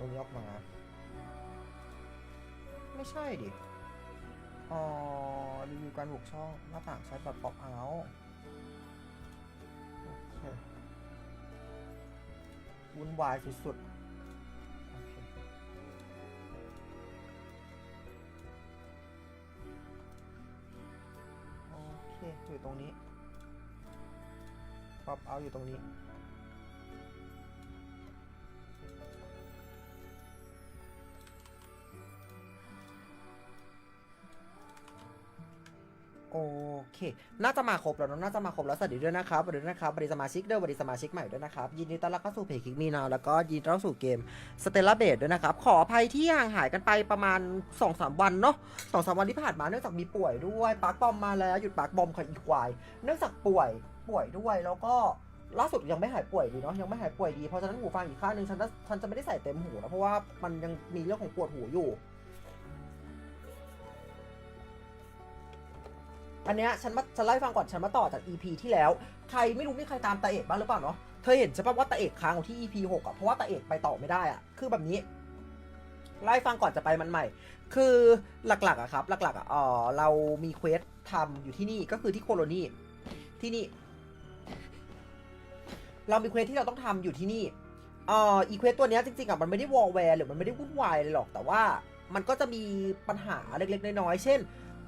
ตรงนี้ออกมา ไม่ใช่ดิ อ๋อ รีวิวการบุกช่องหน้าต่างใช้แบบป๊อปเอาโอเควุ่นวายสุดๆโอเคโอเค อยู่ตรงนี้ป๊อปเอาอยู่ตรงนี้ เค น่าจะมาครบแล้วเนอะน่าจะมาครบแล้วสวัสดีด้วยนะครับสวัสดีด้วยนะครับสวัสดีสมาชิกด้วยสวัสดีสมาชิกใหม่ด้วยนะครับ ยินดีต้อนรับเข้าสู่เพจคิกมีนาแล้วก็ยินดีต้อนรับสู่เกมสเตลล่าเบดด้วยนะครับ ขออภัยที่ห่างหายกันไปประมาณ2-3วันเนาะสองสามวันที่ผ่านมาเนื่องจากมีป่วยด้วยปาร์คบอมมาแล้วหยุดปาร์คบอมค่ะอีควายเนื่องจากป่วยป่วยด้วยแล้วก็ล่าสุดยังไม่หายป่วยดีเนาะยังไม่หายป่วยดีเพราะฉะนั้นหูฟังอีกข้างหนึ่งฉันจะฉันจะไม่ได้ใส่เต็มหูนะเพราะว่ามันยังมีเรื่องของปวดหูอยู่ อันเนี้ยฉันมาฉันเล่าให้ฟังก่อนฉันมาต่อจาก EP ที่แล้ว ใครไม่รู้มีใครตามตาเอกบ้างหรือเปล่าเนาะเธอเห็นใช่ปะว่าตาเอกค้างอยู่ที่ EP 6อะเพราะว่าตาเอกไปต่อไม่ได้อะคือแบบนี้เล่ฟังก่อนจะไปมันใหม่ คือหลักๆอะครับ หลักๆอะเออเรามีเควสทำอยู่ที่นี่ก็คือที่โคโลนีที่นี่ เรามีเควสที่เราต้องทำอยู่ที่นี่เอ่ออีเควสตัวเนี้ยจริงๆอะมันไม่ได้วอลแวร์หรือมันไม่ได้วุ่นวายเลยหรอกแต่ว่ามันก็จะมีปัญหาเล็กๆน้อยๆเช่น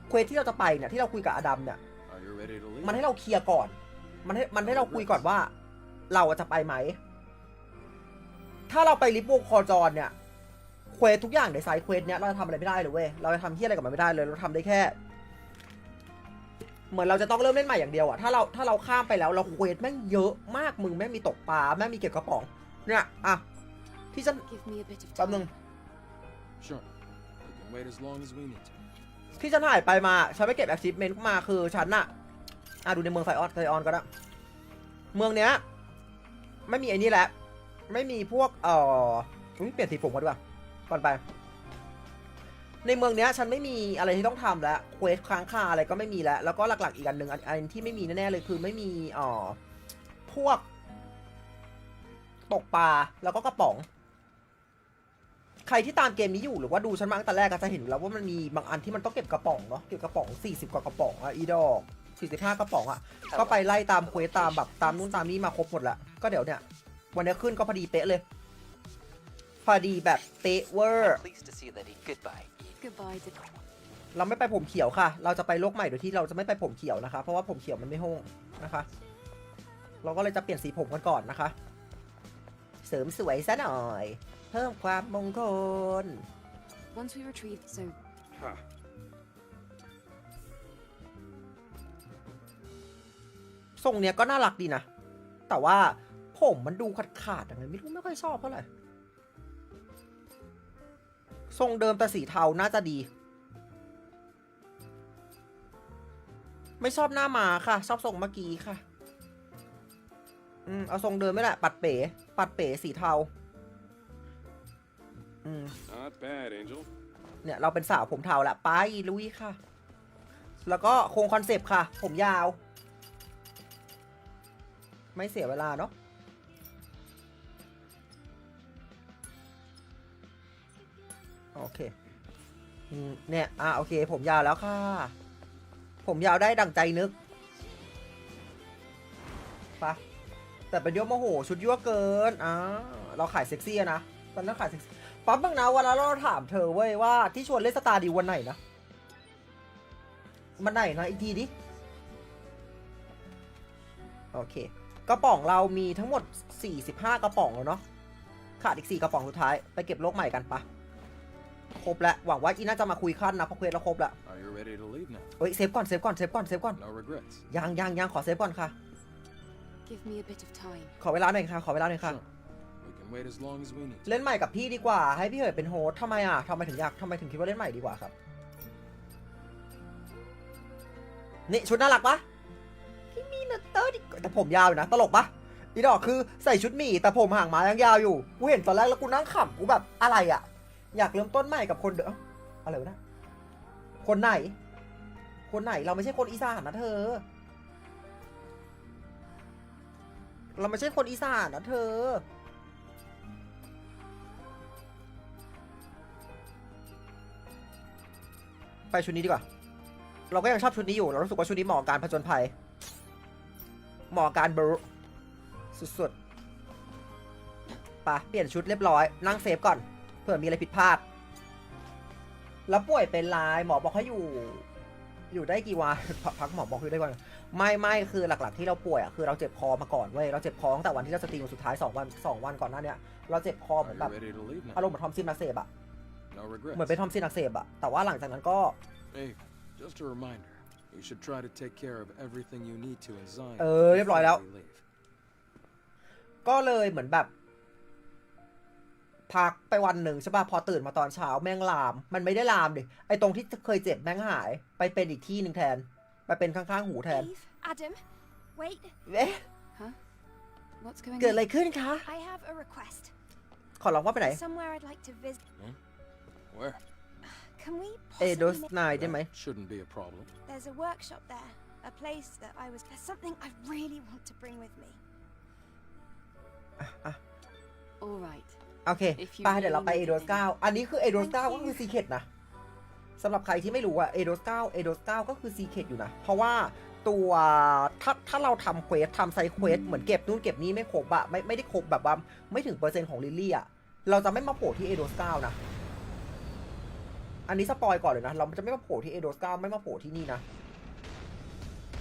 เควสที่เราจะไปเนี่ยที่เราคุยกับอดัมเนี่ย Are you ready to leave? มันให้เราเคลียร์ก่อน มันให้มันให้เราคุยก่อนว่า เราจะไปไหม ถ้าเราไปลิฟต์วงคอจรเนี่ย เควสทุกอย่างในไซด์เควสเนี้ยเราจะทำอะไรไม่ได้เลยเว้ย เราจะทำที่อะไรกับมันไม่ได้เลย เราทำได้แค่ เหมือนเราจะต้องเริ่มเล่นใหม่อย่างเดียวอะถ้าเราถ้าเราข้ามไปแล้วเราเควสแม่งเยอะมากมึงแม่งมีตกปลาแม่งมีเก็บกระป๋อง เนี่ยอะที่ฉัน Give me a bit of แป๊บนึง time. Sure. We can wait as long as we need to. ที่ฉันหายไปมา ฉันไปเก็บ achievement มาคือฉันอะอะดูในเมืองไซออนไซออนก็ได้ เมืองเนี้ย ไม่มีไอ้นี่แหละ ไม่มีพวกเอ่อเปลี่ยนสีผมก่อนดีกว่าก่อนไป ในเมืองเนี้ย ฉันไม่มีอะไรที่ต้องทำแล้วเควสค้างคาอะไรก็ไม่มีแล้ว แล้วก็หลักๆอีกอันหนึ่งอันอันที่ไม่มีแน่ๆเลยคือไม่มีเอ่อพวกตกปลาแล้วก็กระป๋อง ใครที่ตามเกมนี้อยู่หรือว่าดูฉันมาตั้งแต่แรกก็จะเห็นอยู่แล้วว่ามันมีบางอันที่มันต้องเก็บกระป๋องเนาะเก็บกระป๋อง 40 กว่ากระป๋องอะอีดอก45 กระป๋องอะก็ไปไล่ตามเควสตามแบบตามนู่นตามนี้มาครบหมดละก็เดี๋ยวเนี่ย วันนี้ขึ้นก็พอดีเป๊ะเลย พอดีแบบเป๊ะเวอร์ Pleased to see Letty. Goodbye. Goodbye, Dick. เราไม่ไปผมเขียวค่ะ เราจะไปโลกใหม่โดยที่เราจะไม่ไปผมเขียวนะคะ เพราะว่าผมเขียวมันไม่ห้องนะคะ เราก็เลยจะเปลี่ยนสีผมกันก่อนนะคะ เสริมสวยซะหน่อย เพิ่มความมงคล Once we retrieve, so Ha. ทรงเนี้ยก็น่ารักดีนะ แต่ว่าผมมันดูขาดขาดๆยังไงไม่รู้ไม่ค่อยชอบเท่าไหร่ ทรงเดิมแต่สีเทาน่าจะดี ไม่ชอบหน้ามาค่ะ ชอบทรงเมื่อกี้ค่ะ อืมเอาทรงเดิมไม่แหละ ปัดเป๋ ปัดเป๋สีเทา อืม Not bad, Angel. เนี่ยเราเป็นสาวผมเทาละไปลุยค่ะ แล้วก็โครงคอนเซปต์ค่ะ ผมยาว ไม่เสียเวลาเนาะโอเคอืมเนี่ยอะโอเค ผมยาวแล้วค่ะ ผมยาวได้ดั่งใจนึกปะแต่เป็นยั่วโมโหชุดยั่วเกินอ่าเราขายเซ็กซี่อะนะตอนนั้นขายเซ็กซี่ ปั๊บบ้างนะวันนั้นเราถามเธอเว้ยว่าที่ชวนเล่นสตาร์ดีวันไหนนะมันไหนนะอีกทีดิ โอเค กระป๋องเรามีทั้งหมด 45 กระป๋องแล้วเนาะขาดอีก 4 กระป๋องสุดท้าย ไปเก็บโลกใหม่กันปะครบแล้ว หวังว่าอีน่าจะมาคุยขั้นนะเพราะเควสเราครบแล้ว Are you ready to leave now? เฮ้ยเซฟก่อนเซฟก่อนเซฟก่อนเซฟก่อน No regrets. ยังยังยังขอเซฟก่อนค่ะ give me a bit of time. ขอเวลาหน่อยค่ะ ขอเวลาหน่อยค่ะ Sure. เล่นใหม่กับพี่ดีกว่า ให้พี่เหยเป็นโฮสทำไมอะทำไมถึงอยากทำไมถึงคิดว่าเล่นใหม่ดีกว่าครับ นี่ชุดน่ารักปะพี่มีนัตเตอร์ดิแต่ผมยาวอยู่นะ ตลกปะอีดอกคือใส่ชุดหมีแต่ผมห่างมายังยาวอยู่ กูเห็นตอนแรกแล้วกูนั่งขำกูแบบอะไรอะ อยากเริ่มต้นใหม่กับคนเดิมอะไรวะนะ คนไหน คนไหนเราไม่ใช่คนอีสานนะเธอ เราไม่ใช่คนอีสานนะเธอ ไปชุดนี้ดีกว่า เราก็ยังชอบชุดนี้อยู่ เรารู้สึกว่าชุดนี้เหมาะกับการผจญภัย เหมาะกับการบรูสุดๆไปะเปลี่ยนชุดเรียบร้อย นั่งเซฟก่อน เผื่อมีอะไรผิดพลาด แล้วป่วยเป็นลายหมอบอกให้อยู่ อยู่ได้กี่วัน พักพักหมอบอกอยู่ได้กี่วันไม่ไม่คือหลัก ๆ ที่เราป่วยอะคือเราเจ็บคอมาก่อนเว้ย เราเจ็บคอตั้งแต่วันที่เราสตรีมสุดท้าย2วัน2วันก่อนหน้าเนี้ย เราเจ็บคอเหมื Are อน you แบบ ready to leave อาร now? มณ์เหมือนทอมซินอักเสบอะ No เหมือนเป็น regrets. ทอมซินอักเสบอะแต่ว่าหลังจากนั้นก็ Hey, just a reminder. You should try to take care of everything you need to in Zion. เออเรียบร้อยแล้ว before we leave. ก็เลยเหมือนแบบ พักไปวันหนึ่งใช่ป่ะพอตื่นมาตอนเช้าแม่งลาม มันไม่ได้ลามดิไอตรงที่เคยเจ็บแม่งหาย ไปเป็นอีกที่หนึ่งแทน ไปเป็นข้างๆหูแทน Eve, Adam, wait. เอ๊ะ What's going เกิด on? อะไรขึ้นคะ I have a request. ขอร้องว่าไปไหน Somewhere I'd like to visit. Where? Can we เอ possibly โดส make- นายได้ไหม That shouldn't be a problem. There's a workshop there. A place that I was. There's something I really want to bring with me. อะ All right. โอเค If you ไปเดี๋ยวเราไปเอ really โด need ส to เก้าอันนี้คือเอโดส Thank เก้าก็ you คือซีเคดนะสำหรับใครที่ไม่รู้อะเอโดสเก้าเอโดสเก้าก็คือซีเคดอยู่นะ เพราะว่าตัวถ้าถ้าเราทำเควสทำไซเควสเหมือนเก็บนู่นเก็บนี้ไม่ครบอะไม่ไม่ได้ครบแบบว่าไม่ถึงเปอร์เซ็นต์ของลิลลี่อะเราจะไม่มาโผล่ที่เอโดสเก้านะ อันนี้สปอยก่อนเลยนะ เราจะไม่มาโผล่ที่เอโดสเก้าไม่มาโผล่ที่นี่นะ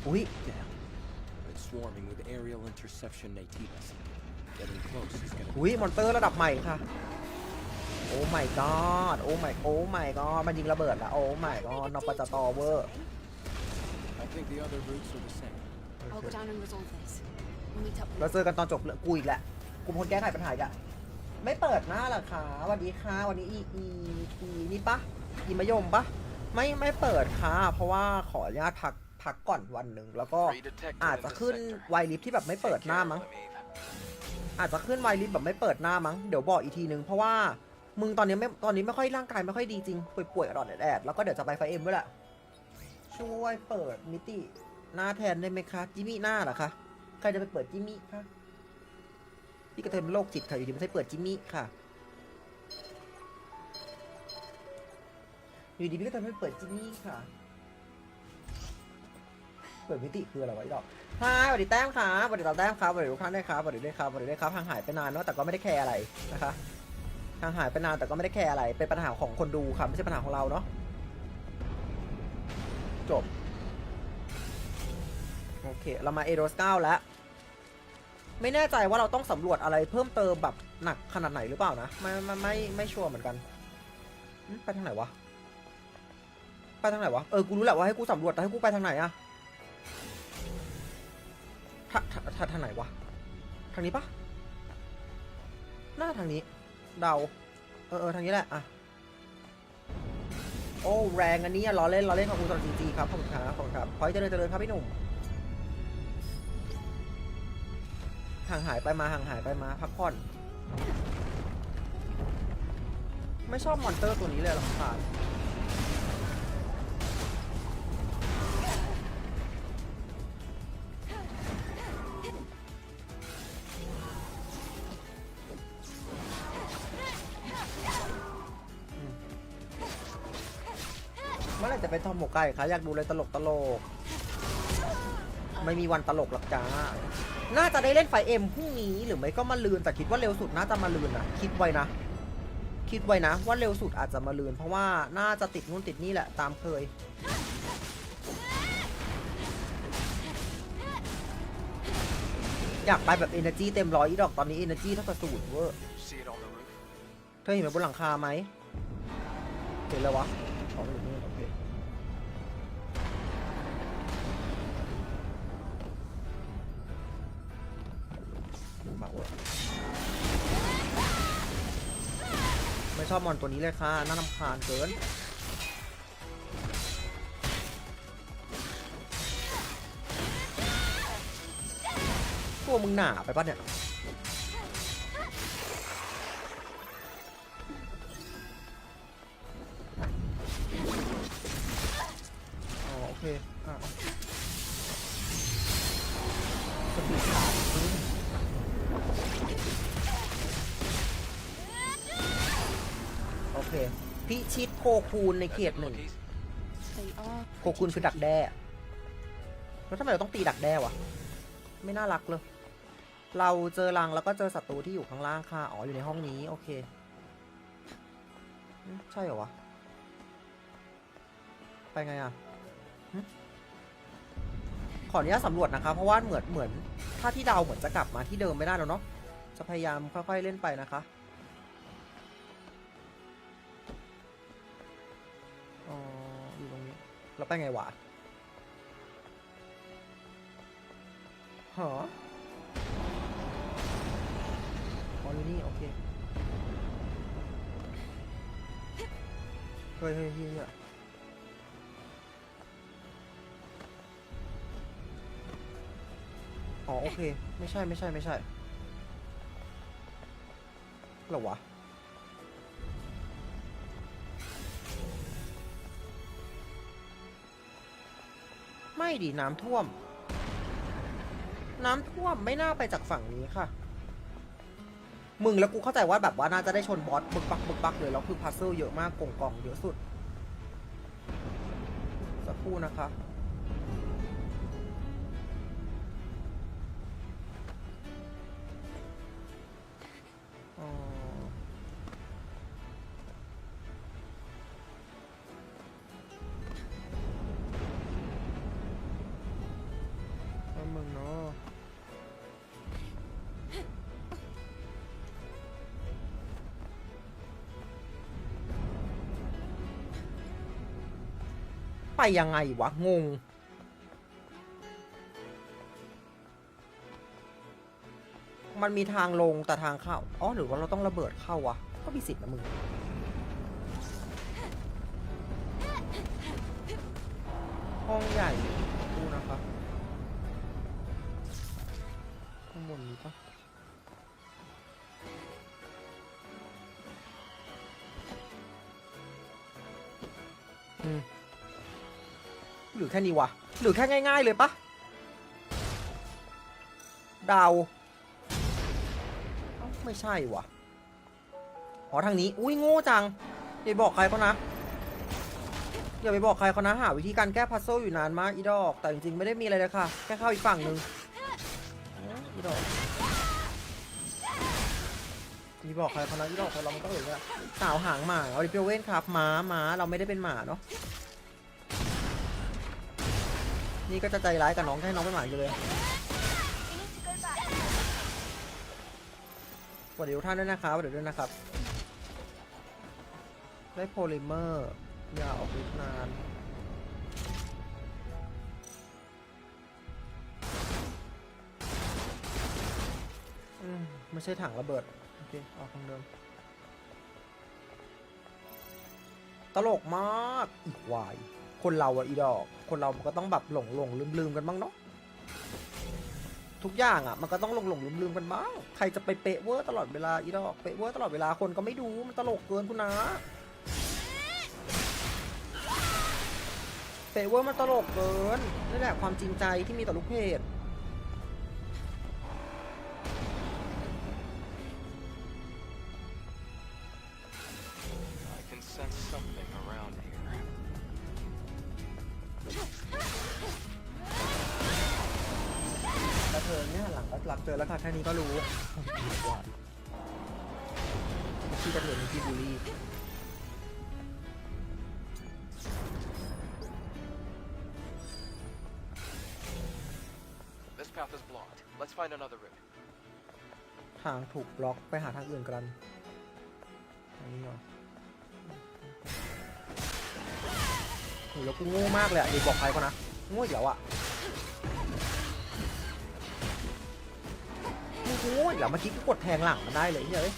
อุ้ย Damn. It's swarming with aerial interception natives. Getting close is gonna อุ้ยมอนเตอร์ระดับใหม่ค่ะ โอ้ my god โอ้ my โอ้ my god มันยิงระเบิดละโอ้ my god นอปจตอเวอร์ I think the other routes are the same. I'll go down and resolve this. We'll meet up. เราเจอกันตอนจบเรื่องกูอีกแหละกูเป็นคนแก้ไขปัญหาอีกอะไม่เปิดหน้าเหรอคะสวัสดีค่ะ วันนี้อีอีอีนี่ปะ อีมะยมปะไม่ไม่เปิดค่ะ เพราะว่าขออนุญาตพักพักก่อนวันหนึ่งแล้วก็อาจจะขึ้นไวลิฟที่แบบไม่เปิดหน้ามั้ง อาจจะขึ้นไวลิฟแบบไม่เปิดหน้ามั้งเดี๋ยวบอกอีกทีนึงเพราะว่ามึงตอนนี้ไม่ตอนนี้ไม่ค่อยร่างกายไม่ค่อยดีจริงป่วยๆอดอดแอดแล้วก็เดี๋ยวจะไปไฟเอ็มด้วยแหละช่วยเปิดมิติหน้าแทนได้ไหมคะจิมมี่หน้าเหรอคะใครจะไปเปิดจิมมี่คะพี่กระเทยเป็นโรคจิตค่ะอยู่ดีไม่ใช่เปิดจิมมี่ค่ะ อยู่ดีพี่กระเทยไม่เปิดจิมมี่ค่ะ เปิดมิติคืออะไรวะไอ้ดอกฮายสวัสดีแต้มครับสวัสดีตาแต้มครับสวัสดีทุกท่านด้วยครับสวัสดีด้วยครับสวัสดีด้วยครับห่างหายไปนานเนาะแต่ก็ไม่ได้แคร์อะไรนะคะห่างหายไปนานแต่ก็ไม่ได้แคร์อะไร เป็นปัญหาของคนดูครับไม่ใช่ปัญหาของเราเนาะจบโอเคเรามาเอโรสเก้าแล้วไม่แน่ใจว่าเราต้องสำรวจอะไรเพิ่มเติมแบบหนักขนาดไหนหรือเปล่านะ ไม่ไม่ไม่ไม่ชัวร์เหมือนกันไปทางไหนวะ ไปทางไหนวะ เออ กูรู้แหละว่าให้กูสำรวจแต่ให้กูไปทางไหนอะทาทาทางไหนวะ ทางนี้ปะน่าทางนี้ เดา เออเออทางนี้แหละอะโอ้แรงอันนี้ล้อเล่นล้อเล่นขอบคุณสำหรับจริงๆครับขอบคุณครับขอบคุณครับขอให้เจริญเจริญครับพี่หนุ่มห่างหายไปมาห่างหายไปมาพักผ่อน ไม่ชอบมอนเตอร์ตัวนี้เลยหรอกค่ะ หร่จะเป็นทอมหมกไก่คะอยากดูเลยตลกตลก ไม่มีวันตลกหรอกจ้า น่าจะได้เล่นไฟเอ็มพรุ่งนี้หรือไม่ก็มาลืนแต่คิดว่าเร็วสุดน่าจะมาลืนนะคิดไว้นะ คิดไว้นะ ว่าเร็วสุดอาจจะมาลืน เพราะว่าน่าจะติดนู่นติดนี่แหละตามเคยอยากไปแบบ Energy เต็มร้อยอีดอกตอนนี้ Energy เท่ากับศูนย์เวอร์ See it on the roof? เธอเห็นไหมบนหลังคาไหมเห็นแล้ววะอ๋ออยู่นี่โอเค มาเวอร์ไม่ชอบมอนตัวนี้เลยค่ะ น่ารำคาญเกิน ตัวมึงหนาไปปะเนี่ย คพิชิตโคคูนในเขตหนึ่ง They are โคคุณคือดักแด้แล้วทำไมเราต้องตีดักแด้วะ ไม่น่ารักเลย เราเจอรังแล้วก็เจอศัตรูที่อยู่ข้างล่างค่ะ อ๋อ อยู่ในห้องนี้ โอเคอืมใช่เหรอวะ ไปไงอะหึขออนุญาตสำรวจนะคะ เพราะว่าเหมือนเหมือน ถ้าที่เดาเหมือนจะกลับมาที่เดิมไม่ได้แล้วเนาะ จะพยายามค่อยๆเล่นไปนะคะ เรงนี้แล้วไปไงวะหออ๋ออยู่นี่โอเคเฮ้ยเฮ้ยเฮ้ยเฮ้ยอ๋อโอเค ไม่ใช่ไม่ใช่ไม่ใช่เหรอวะ ไม่ดิน้ำท่วม น้ำท่วมไม่น่าไปจากฝั่งนี้ค่ะ มึงแล้วกูเข้าใจว่าแบบว่าน่าจะได้ชนบอสบึกบักบึกบักเลยแล้วคือพัซเซิลเยอะมากกล่องกล่องเยอะสุด สักครู่นะคะ ยังไงวะ งง มันมีทางลงแต่ทางเข้า อ๋อ หรือว่าเราต้องระเบิดเข้าวะ ก็มีสิทธิ์นะมึง ห้องใหญ่ หรือแค่นี้วะ หรือแค่ง่าย ๆ เลยปะดาวไม่ใช่วะอ๋อทางนี้ อุ้ยโง่จัง อย่าบอกใครเขานะ อย่าไปบอกใครเขานะ หาวิธีการแก้พัซเซิลอยู่นานมากอีดอก แต่จริงๆ ไม่ได้มีอะไรเลยค่ะ แค่เข้าอีกฝั่งหนึ่งอีดอกอย่าบอกใครเขานะอีดอกเราไมันก็เหลือสาวหางหมา เอาดิเปียวเว้นครับ ม้าม้าเราไม่ได้เป็นหมาเนาะ นี่ก็จะใจร้ายกับน้องให้น้องเป็นหมาอยู่เลยสวัสดีทุกท่านด้วยนะครับสวัสดีด้วยนะครับ ได้โพลิเมอร์ยาออกฤทธิ์นานอืมไม่ใช่ถังระเบิด โอเค ออกทางเดิม ตลกมาก อีกวาย คนเราอะอีดอก คนเรามันก็ต้องแบบหลงหลงลืมลืมกันบ้างเนาะทุกอย่างอะมันก็ต้องหลงหลงลืมลืมกันบ้างใครจะไปเป๊ะเวอร์ตลอดเวลาอีดอกเป๊ะเวอร์ตลอดเวลาคนก็ไม่ดูมันตลกเกินคุณนะเป๊ะเวอร์มันตลกเกินนี่แหละความจริงใจที่มีต่อลูกเพจ ก็หลักเจอแล้วค่ะแค่นี้ก็รู้ที่จะเถื่อนที่บูลลี่ This path is blocked. Let's find another route. ทางถูกบล็อกไปหาทางอื่นกันอันนี้หน่อยโหแล้วกูโง่มากเลยอะเดี๋ยวบอกใครก็นะโง่อีกแล้วอะ อีกแล้วเมื่อกี้กูกดแทงหลังมันได้เลยเฮ้ย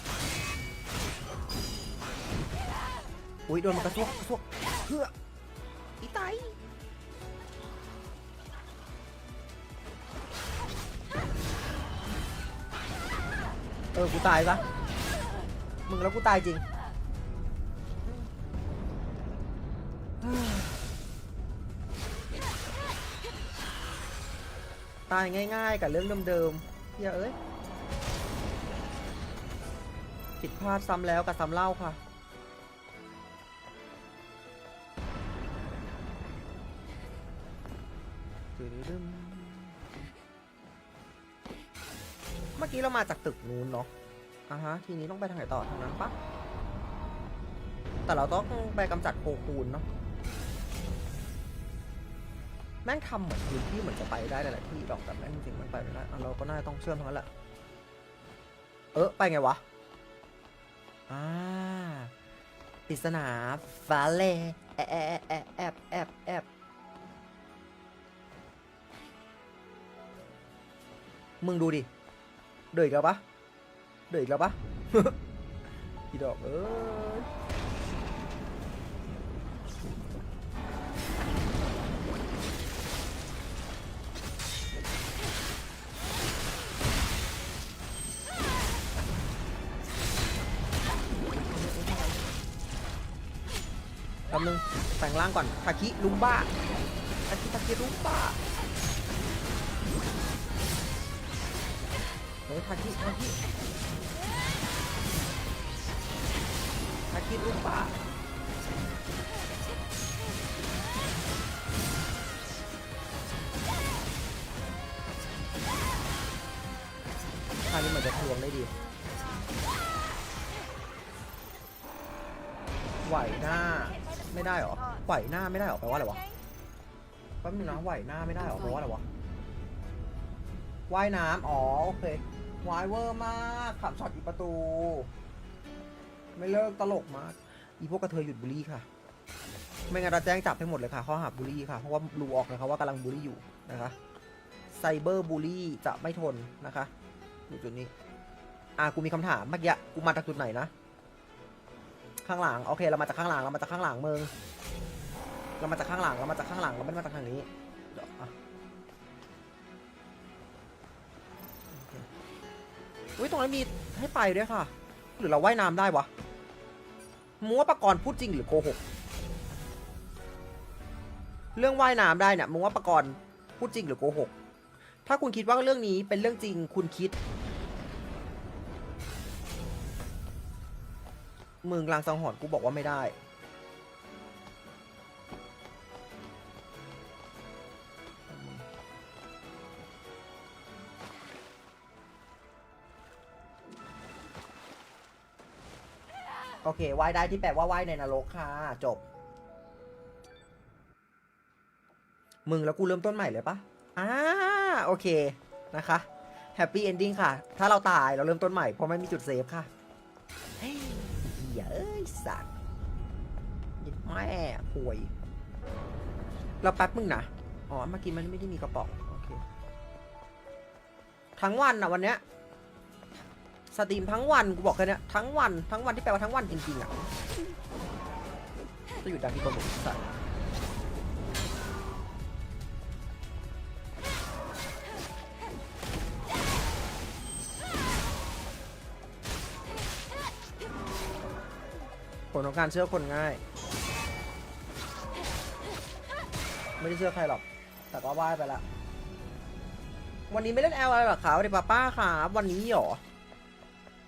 อุ้ยโดนมันกระซวกกระซวกเพื่ออีไตเออ กูตายซะมึงแล้วกูตายจริง ตายง่ายๆกับเรื่องเดิมๆเฮียเอ้ย ผิดพลาดซ้ำแล้วกับซ้ำเล่าค่ะ เมื่อกี้เรามาจากตึกนู้นเนาะอะฮะ ทีนี้ต้องไปทางไหนต่อทางนั้นปะแต่เราต้องไปกำจัดโคคูนเนาะ แม่งทำเหมือนพื้นที่เหมือนจะไปได้หลายๆที่ดอกแต่แม่งจริงๆมันไปไม่ได้เราก็น่าจะต้องเชื่อมทั้งนั้นแหละ เออไปไงวะ อ่าปริศนาฟาเล่แอบแอบแอบแอบแอบมึงดูดิ เดือดแล้วปะเดือดแล้วปะ อีดอกเอ้ย ป๊บนึงแปลงร่างก่อนทาคิลุมบ้าทาคิทาคิลุมบ้าเฮ้ยทาคิทาคิทาคิลุมบ้าท่านี้มือนจะทวงได้ดี ได้เหรอไหวหน้าไม่ได้เหรอแปลว่าอะไรวะแป๊บนึงนะไหวหน้าไม่ได้เหรอแปลว่าอะไรวะว่ายน้ำอ๋อโอเควายเวอร์มากขับช็อตอีกประตู ไม่เลิกตลกมากอีพวกกระเทยหยุดบูลลี่ค่ะ ไม่งั้นเราแจ้งจับให้หมดเลยค่ะ ข้อหาบูลลี่ค่ะ เพราะว่ารู้ออกนะคะว่ากำลังบูลลี่อยู่นะคะไซเบอร์บูลลี่จะไม่ทนนะคะอยู่จุดนี้ อะกูมีคำถามเมื่อกี้กูมาจากจุดไหนนะ ข้างหลัง โอเค เรามาจากข้างหลัง เรามาจากข้างหลังมึง เรามาจากข้างหลังเรามาจากข้างหลังเราไม่ได้มาจากทางนี้เดี๋ยวอะอุ้ยตรงนั้นมีให้ไปด้วยค่ะ หรือเราว่ายน้ำได้วะมัวาปากรณ์พูดจริงหรือโกหก เรื่องว่ายน้ำได้เนี่ยมึงว่าปากรณ์พูดจริงหรือโกหก ถ้าคุณคิดว่าเรื่องนี้เป็นเรื่องจริงคุณคิด มึงลางสังหรณ์กูบอกว่าไม่ได้ โอเคว่ายได้ที่แปลว่าว่ายในนรกค่ะ จบ มึงแล้วกูเริ่มต้นใหม่เลยปะอ่าโอเคนะคะแฮปปี้เอนดิ้งค่ะ ถ้าเราตายเราเริ่มต้นใหม่เพราะไม่มีจุดเซฟค่ะ เฮ้ยเอ้ยสัตว์ยิแม่ป่วย เราแป๊บมึงนะ อ๋อ เมื่อกี้มันไม่ได้มีกระป๋อง โอเค ทั้งวันอะวันเนี้ย สตรีมทั้งวันกูบอกแค่เนี้ยทั้งวันทั้งวันที่แปลว่าทั้งวันจริงๆอะจะอยู่ดังที่ตัวผมสัตว์ผลของการเชื่อคนง่าย ไม่ได้เชื่อใครหรอก แต่ก็ว่าไปละวันนี้ไม่เล่นแอลอะไรหรอคะวันนี้ป้าป้าครับวันนี้หรอ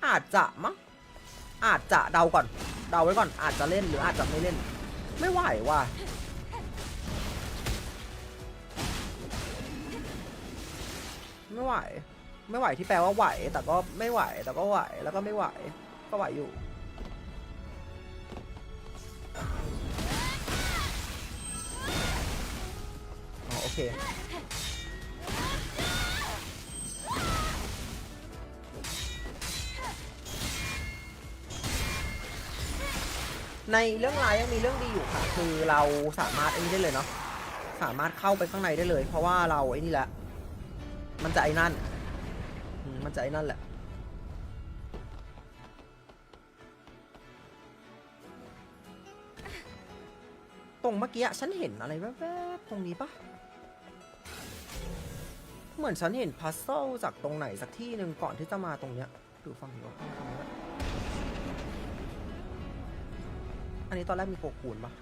อาจจะมั้งอาจจะเดาก่อน เดาไว้ก่อน อาจจะเล่นหรืออาจจะไม่เล่น ไม่ไหวว่ะไม่ไหว ไม่ไหวที่แปลว่าไหว แต่ก็ไม่ไหว แต่ก็ไหว แล้วก็ไม่ไหว ก็ไหวอยู่ โอเค ในเรื่องร้ายยังมีเรื่องดีอยู่ค่ะ คือเราสามารถไอ้นี่ได้เลยเนาะสามารถเข้าไปข้างในได้เลย เพราะว่าเราไอ้นี่แหละ มันจะไอ้นั่นมมันจะไอ้นั่นแหละตรงเมื่อกี้ฉันเห็นอะไรแวบๆตรงนี้ปะเหมือนฉันเห็นพัซเซิลจากตรงไหนสักที่หนึ่งก่อนที่จะมาตรงเนี้ยดูฟังดีว่า อันนี้ตอนแรกมีโกคูนปะ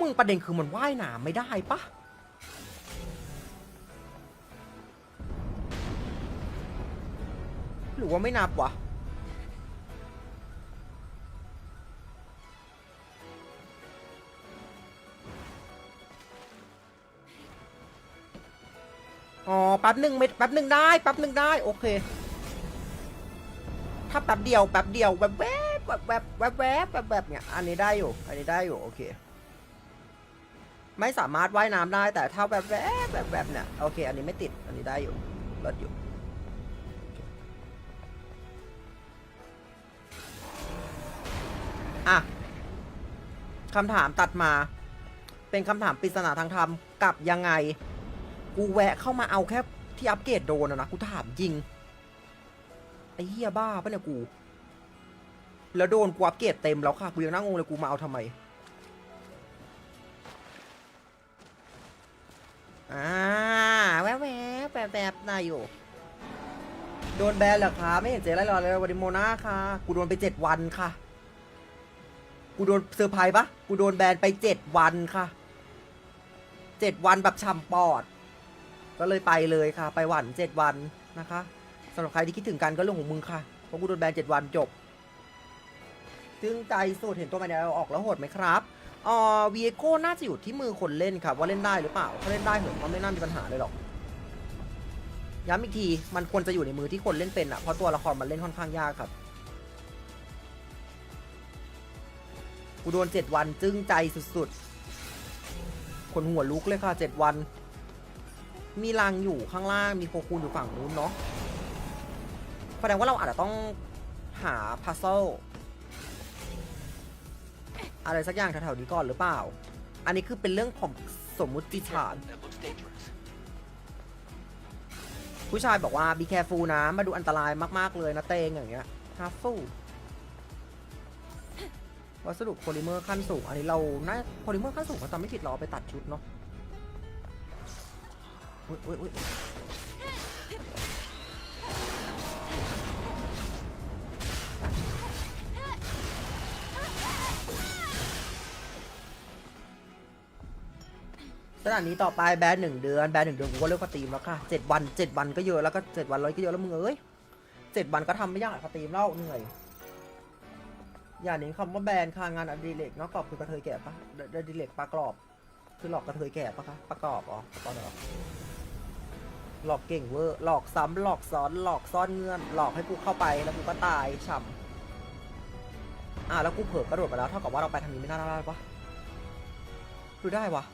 มึงประเด็นคือมันว่ายน้ำไม่ได้ปะหรือว่าไม่นับวะ แป๊บหนึ่งไม่แป๊บหนึ่งได้แป๊บหนึ่งได้โอเค ถ้าแป๊บเดียวแป๊บเดียวแวบแวบแวบแวบแวบแวบแวบแวบเนี่ยอันนี้ได้อยู่ อันนี้ได้อยู่โอเค ไม่สามารถว่ายน้ำได้แต่ถ้าแวบแวบแวบแวบเนี่ยโอเค อันนี้ไม่ติดอันนี้ได้อยู่ลดอยู่อะคำถามตัดมา เป็นคำถามปริศนาทางธรรมกับยังไง กูแวะเข้ามาเอาแค่ที่อัปเกรดโดนอะนะกูถามจริงไอ้เหี้ยบ้าปะเนี่ยกู แล้วโดนกูอัปเกรดเต็มแล้วค่ะกูยังนั่งงงเลยกูมาเอาทำไมอ่าแวบแวบแบบแบบนายอยู่ โดนแบนเหรอคะไม่เห็นเจ๊ไรรอเลยวันดิโมนาค่ะ กูโดนไปเจ็ดวันค่ะ กูโดนเซอร์ไพรส์ปะกูโดนแบนไปเจ็ดวันค่ะเจ็ดวันแบบช่ำปอด ก็เลยไปเลยค่ะ ไปหวันเจ็ดวันนะคะสำหรับใครที่คิดถึงกันก็เรื่องของมึงค่ะเพราะกูโดนแบนเจ็ดวันจบซึ่งใจสุดเห็นตัวมันเอาออกแล้วโหดไหมครับอ่อวีโก้น่าจะอยู่ที่มือคนเล่นครับ ว่าเล่นได้หรือเปล่าถ้าเล่นได้เหมือนก็ไม่น่ามีปัญหาเลยหรอกย้ำอีกทีมันควรจะอยู่ในมือที่คนเล่นเป็นอะเพราะตัวละครมันเล่นค่อนข้างยากครับกูโดนเจ็ดวันจึ้งใจสุดๆ คนหัวลุกเลยค่ะเจ็ดวัน มีรังอยู่ข้างล่าง มีโคคูนอยู่ฝั่งนู้นเนาะแสดงว่าเราอาจจะต้องหาพัซเซิลอะไรสักอย่างแถวๆนี้ก่อนหรือเปล่า อันนี้คือเป็นเรื่องของสมมุติฐาน ผู้ชายบอกว่า be careful นะ มาดูอันตรายมากๆเลยนะเตงอย่างเงี้ย careful วัสดุโพลิเมอร์ขั้นสูง อันนี้เราน่าโพลิเมอร์ขั้นสูงเขาจำไม่ผิดเราเอาไปตัดชุดเนาะ อุ๊ยอุ๊ยอุ๊ยสถานนี้ต่อไปแบนหนึ่งเดือนแบนหนึ่งเดือนกูก็เลิกสตรีมแล้วค่ะเจ็ดวันเจ็ดวันก็เยอะแล้วก็เจ็ดวันร้อยก็เยอะแล้วมึงเอ้ยเจ็ดวันก็ทำไม่ยากสตรีมแล้วเหนื่อย อย่าเน้นคำว่าแบนค่ะงานอดิเรกนอกกรอบคือกระเทยแก่ปะอดิเรกปลากรอบ คือหลอกกระเทยแก่ปะคะประกอบอ๋อประกอบ หลอกเก่งเวอร์ หลอกซ้ำหลอกซ้อน หลอกซ่อนเงื่อน หลอกให้กูเข้าไปแล้วกูก็ตายฉ่ำอะแล้วกูเผลอกระโดดไปแล้วเท่ากับว่าเราไปทางนี้ไม่น่าได้ปะดูได้วะ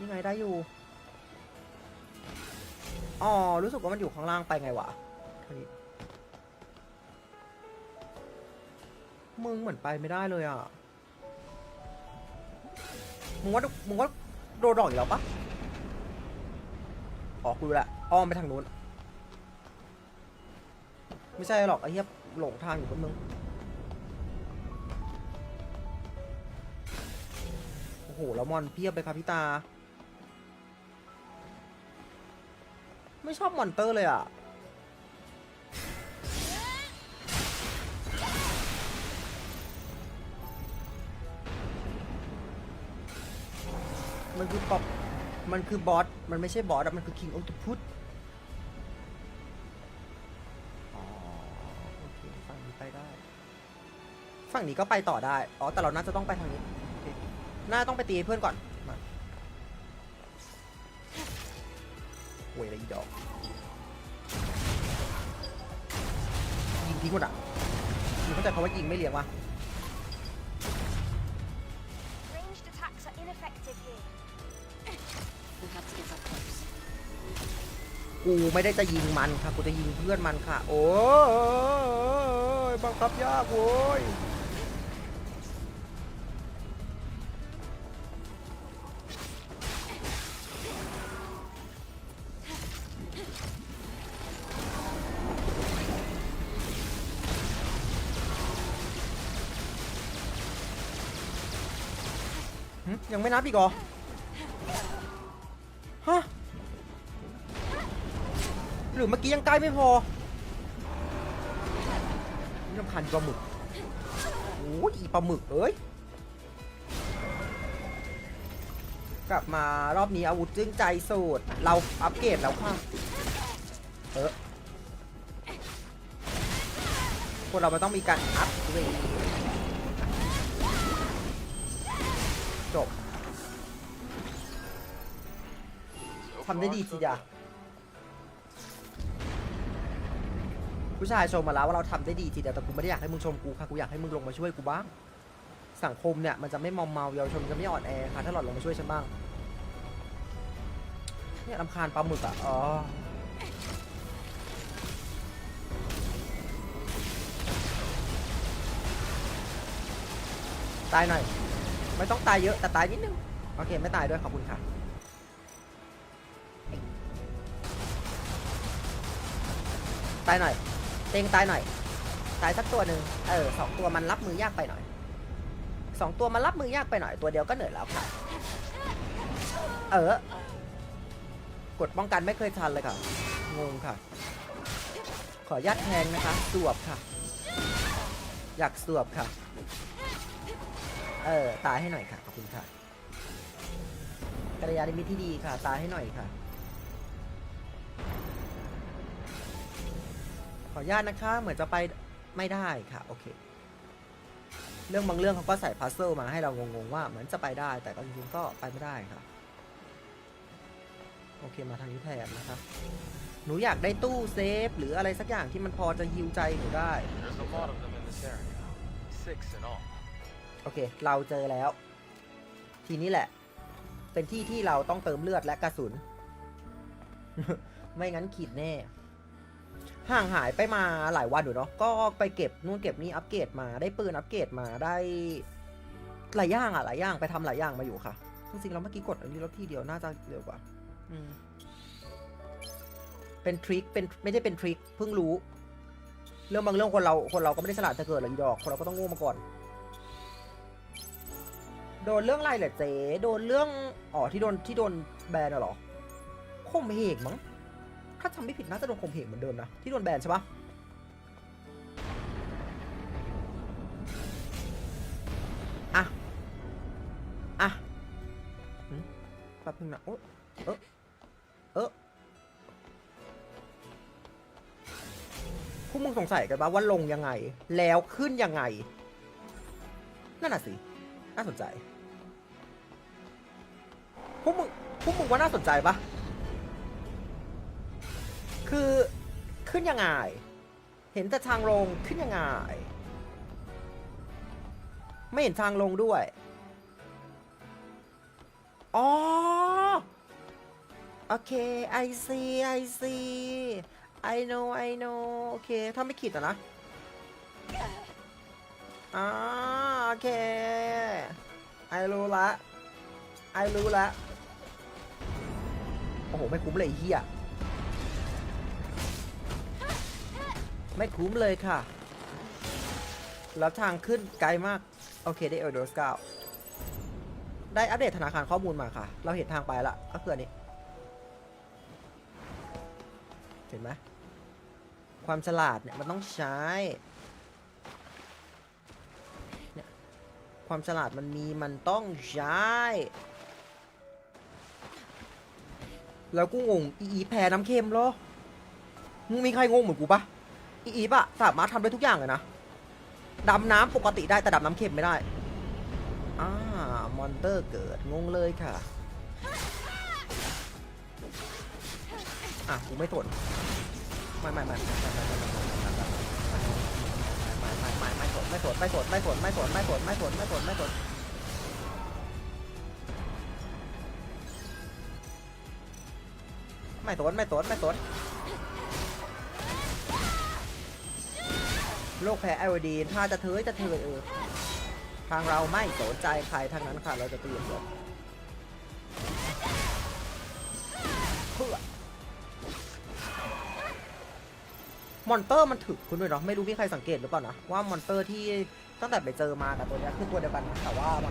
ยังไงได้อยู่ อ๋อ รู้สึกว่ามันอยู่ข้างล่างไปไงวะทางนี้มึงเหมือนไปไม่ได้เลยอะ มึงว่ามึงว่าโดนดอกอีกแล้วปะ อ๋อกูรู้ละอ้อมไปทางนู้น ไม่ใช่หรอกไอ้เหี้ยหลงทางอยู่คนนึงโอ้โหแล้วมอนเพียบเลยครับพี่ตา ไม่ชอบมอนเตอร์เลยอะมันคือป๊อป มันคือบอส มันไม่ใช่บอสอะมันคือ King of the Put อ๋อโอเคฝั่งนี้ไปได้ ฝั่งนี้ก็ไปต่อได้ อ๋อ แต่เราน่าจะต้องไปทางนี้โอเคน่าต้องไปตีเพื่อนก่อน มาโวยอะไรอีดอก ยิงทิ้งหมดอะมึงเข้าใจคำว่ายิงไม่เลี้ยงวะ กูไม่ได้จะยิงมันค่ะ กูจะยิงเพื่อนมันค่ะ โอ้ยบังคับยากโว้ยยังไม่นับอีกเหรอ เมื่อกี้ยังใกล้ไม่พอนี่รำคาญปลาหมึกโอ้ยปลาหมึกเอ้ย กลับมารอบนี้อาวุธจึ้งใจสูตร เราอัปเกรดแล้วค่ะ เออพวกเรามันต้องมีการอัปเกรดจบทำได้ดีทีเดีย ผู้ชายชมมาแล้วว่าเราทำได้ดีทีเดียวแต่กูไม่ได้อยากให้มึงชมกูค่ะกูอยากให้มึงลงมาช่วยกูบ้าง สังคมเนี่ยมันจะไม่มอมเมาเยาวชนมันจะไม่อ่อนแอค่ะถ้าหลอนลงมาช่วยฉันบ้างเนี่ยลำคาญปลาหมึกอะอ๋อตายหน่อย ไม่ต้องตายเยอะแต่ตายนิดนึง โอเค ไม่ตายด้วยขอบคุณค่ะ ตายหน่อย เต็งตายหน่อย ตายสักตัวหนึ่งเออสองตัวมันรับมือยากไปหน่อยสองตัวมันรับมือยากไปหน่อยตัวเดียวก็เหนื่อยแล้วค่ะ เออกดป้องกันไม่เคยทันเลยค่ะ งงค่ะ ขออนุญาตแทงนะคะ สวบค่ะ อยากสวบค่ะ เออ ตายให้หน่อยค่ะ ขอบคุณค่ะกัลยาณมิตรที่ดีค่ะ ตายให้หน่อยค่ะ ออนุญาตนะคะ เหมือนจะไปไม่ได้ค่ะ โอเค เรื่องบางเรื่องเขาก็ใส่พัซเซิลมาให้เรางงๆว่าเหมือนจะไปได้ แต่ก็จริงๆก็ไปไม่ได้ค่ะ โอเคมาทางนี้แทนนะคะหนูอยากได้ตู้เซฟ หรืออะไรสักอย่างที่มันพอจะฮิวใจหนูได้ There's a lot of them in this area. Six in all. โอเค เราเจอแล้ว ทีนี้แหละ เป็นที่ที่เราต้องเติมเลือดและกระสุน ไม่งั้นขีดแน่ ห่างหายไปมาหลายวันอยู่เนาะ ก็ไปเก็บนู่นเก็บนี่อัปเกรดมา ได้ปืนอัปเกรดมา ได้หลายอย่างอะหลายอย่างไปทำหลายอย่างมาอยู่ค่ะ จริงๆเราเมื่อกี้กดอันนี้แล้วทีเดียวน่าจะเร็วกว่า อืม เป็นทริค เป็นไม่ได้เป็นทริค เพิ่งรู้ เรื่องบางเรื่องคนเรา คนเราก็ไม่ได้ฉลาดแต่เกิดหรอกอีดอก คนเราก็ต้องโง่มาก่อน โดนเรื่องอะไรเหรอเจ๊ โดนเรื่อง อ๋อที่โดนที่โดนแบนอะเหรอข่มเหงมั้ง ถ้าจำไม่ผิดน่าจะโดนข่มเหงเหมือนเดิมนะ ที่โดนแบนใช่ปะอะ อะแป๊บนึงนะ โอ๊ะเออเออพวกมึงสงสัยกันปะว่าลงยังไง แล้วขึ้นยังไง นั่นน่ะสิ น่าสนใจ พวกมึง พวกมึงว่าน่าสนใจปะ คือขึ้นยังไง เห็นแต่ทางลงขึ้นยังไง ไม่เห็นทางลงด้วย อ๋อ โอเค I see I see I know I know โอเค ถ้าไม่ขีดอะนะอ่าโอเค ไอรู้ละ ไอรู้ละ โอ้โห ไม่คุ้มเลยเฮีย ไม่คุ้มเลยค่ะ แล้วทางขึ้นไกลมาก โอเค ได้เอลโดสเก้าได้อัปเดตธนาคารข้อมูลมาค่ะ เราเห็นทางไปละก็คืออันนี้ เห็นไหมความฉลาดเนี่ยมันต้องใช้ความฉลาดมันมีมันต้องใช้ แล้วกูงงอีอีแพ้น้ำเค็มเหรอ มึงมีใครงงเหมือนกูปะ อีอีปะสามารถทำได้ทุกอย่างเลยนะดำน้ำปกติได้แต่ดำน้ำเค็มไม่ได้ อ่ามอนเตอร์เกิดงงเลยค่ะ อะกูไม่สนไม่ไม่ไม่ไม่ไม่ไม่ไม่ไม่ไม่ไม่ไม่ไม่สนไม่สนไม่สนไม่สนไม่สนไม่สนไม่สนไม่สนไม่สนไม่สนไม่สนไม่สน โรคแพ้ไอโอดีนถ้าจะเทยจะเทยเออ ทางเราไม่สนใจใครทางนั้นค่ะ เราจะตื่นเลยเพื่อมอนเตอร์มันถึกคุณด้วยเนาะไม่รู้มีใครสังเกตหรือเปล่านะ ว่ามอนเตอร์ที่ตั้งแต่ไปเจอมากับตัวนี้คือตัวเดียวกัน แต่ว่ามัน